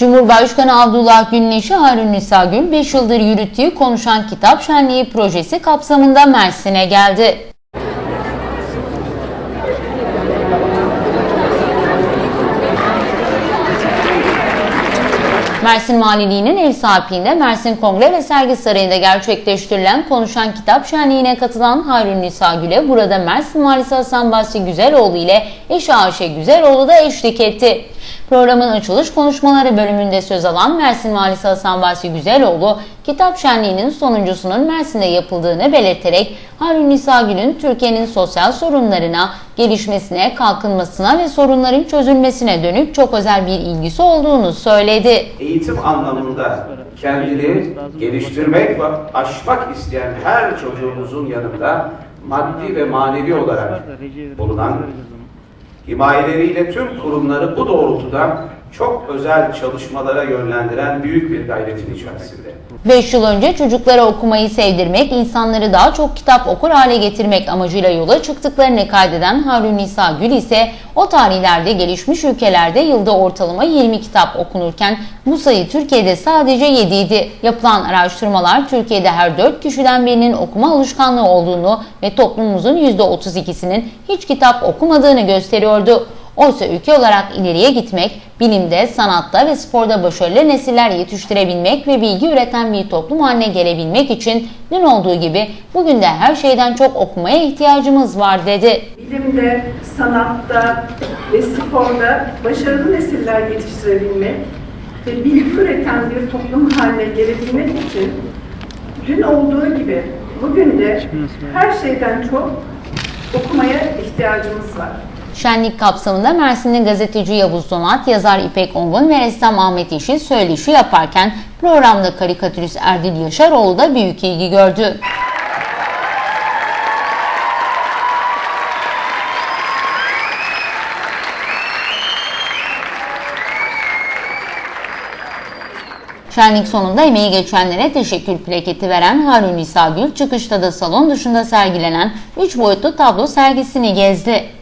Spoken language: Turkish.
Cumhurbaşkanı Abdullah Gül'ün eşi Harun Nisa Gül 5 yıldır yürüttüğü Konuşan Kitap Şenliği projesi kapsamında Mersin'e geldi. Mersin Valiliği'nin ev sahipliğinde Mersin Kongre ve Sergi Sarayı'nda gerçekleştirilen Konuşan Kitap Şenliği'ne katılan Harun Nisa Gül'e burada Mersin Valisi Hasan Basri Güzeloğlu ile eşi Ayşe Güzeloğlu da eşlik etti. Programın açılış konuşmaları bölümünde söz alan Mersin Valisi Hasan Basri Güzeloğlu, kitap şenliğinin sonuncusunun Mersin'de yapıldığını belirterek Harun Nisa Gül'ün Türkiye'nin sosyal sorunlarına, gelişmesine, kalkınmasına ve sorunların çözülmesine dönük çok özel bir ilgisi olduğunu söyledi. eğitim anlamında kendini geliştirmek ve aşmak isteyen her çocuğumuzun yanında maddi ve manevi olarak bulunan himayeleriyle tüm kurumları bu doğrultuda çok özel çalışmalara yönlendiren büyük bir gayretin içerisinde. 5 yıl önce çocuklara okumayı sevdirmek, insanları daha çok kitap okur hale getirmek amacıyla yola çıktıklarını kaydeden Harun Nisa Gül ise o tarihlerde gelişmiş ülkelerde yılda ortalama 20 kitap okunurken bu sayı Türkiye'de sadece 7 idi. Yapılan araştırmalar Türkiye'de her 4 kişiden birinin okuma alışkanlığı olduğunu ve toplumumuzun %32'sinin hiç kitap okumadığını gösteriyordu. Oysa ülke olarak ileriye gitmek, bilimde, sanatta ve sporda başarılı nesiller yetiştirebilmek ve bilgi üreten bir toplum haline gelebilmek için dün olduğu gibi bugün de her şeyden çok okumaya ihtiyacımız var dedi. bilimde, sanatta ve sporda başarılı nesiller yetiştirebilmek ve bilgi üreten bir toplum haline gelebilmek için dün olduğu gibi bugün de her şeyden çok okumaya ihtiyacımız var. Şenlik kapsamında Mersinli gazeteci Yavuz Donat, yazar İpek Ongun ve ressam Ahmet Yeşil söyleşi yaparken programda karikatürist Erdil Yaşaroğlu da büyük ilgi gördü. Şenlik sonunda emeği geçenlere teşekkür plaketi veren Harun İsa Gül çıkışta da salon dışında sergilenen 3 boyutlu tablo sergisini gezdi.